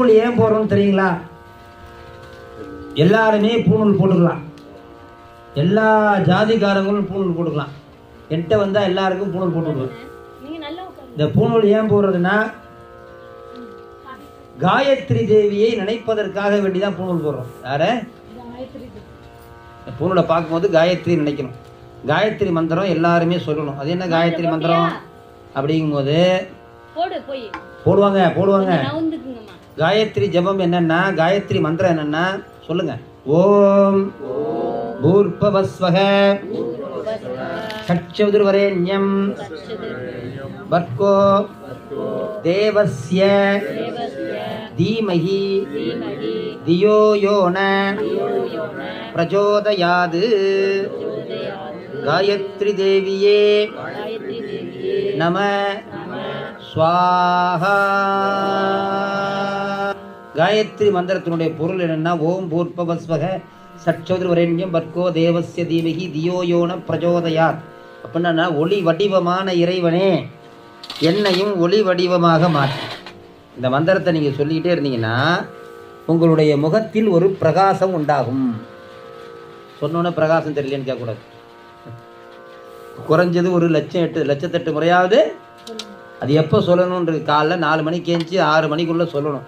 பூணூல் ஏன் போடுறோம்னு தெரியுங்களா? எல்லாருமே பூணூல் போட்டுக்கலாம். எல்லா ஜாதிக்காரங்களும் பூணூல் போட்டுக்கலாம். என்கிட்ட வந்தால் எல்லாருக்கும் பூணூல் போட்டு விடுவேன் நீங்க நல்லா உட்காருங்க இந்த பூணூல் ஏன் போடுறதுன்னா காயத்ரி தேவியை நினைப்பதற்காக வேண்டி தான் பூணூல் போடுறோம். யார? பூணூலை பார்க்கும்போது காயத்ரி நினைக்கணும். காயத்ரி மந்திரம் எல்லாருமே சொல்லணும். அது என்ன காயத்ரி மந்திரம்? அப்படிங்கும்போது போடுவாங்க போடுவாங்க. காயத்ரி ஜபம் என்னன்னா காயத்ரி மந்திரம் என்னன்னா சொல்லுங்க. ஓம் பூர்பவஸ்வக. சச்சதுர்வரேண்யம் வர்க்கோ தேவஸ்ய. தீமஹி. தியோ யோன. பிரச்சோதயாது காயத்ரி தேவியே. நம. சுவாஹா காயத்ரி மந்திரத்தினுடைய பொருள் என்னென்னா ஓம் பூர்பவஸ்வக சச்சோதிர்வரண்யம் பர்கோ தேவசிய தீமகி தியோயோன பிரச்சோதயாத் அப்படின்னா ஒளி வடிவமான இறைவனே என்னையும் ஒளி வடிவமாக மாற்றி. இந்த மந்திரத்தை நீங்கள் சொல்லிக்கிட்டே இருந்தீங்கன்னா உங்களுடைய முகத்தில் ஒரு பிரகாசம் உண்டாகும். சொன்னோன்னே பிரகாசம் தெரியலன்னு கேட்கக்கூடாது. குறைஞ்சது ஒரு லட்சம் எட்டு லட்சத்தெட்டு முறையாவது அது எப்போ சொல்லணுன்றது காலைல நாலு மணிக்கு ஏஞ்சி ஆறு மணிக்குள்ளே சொல்லணும்.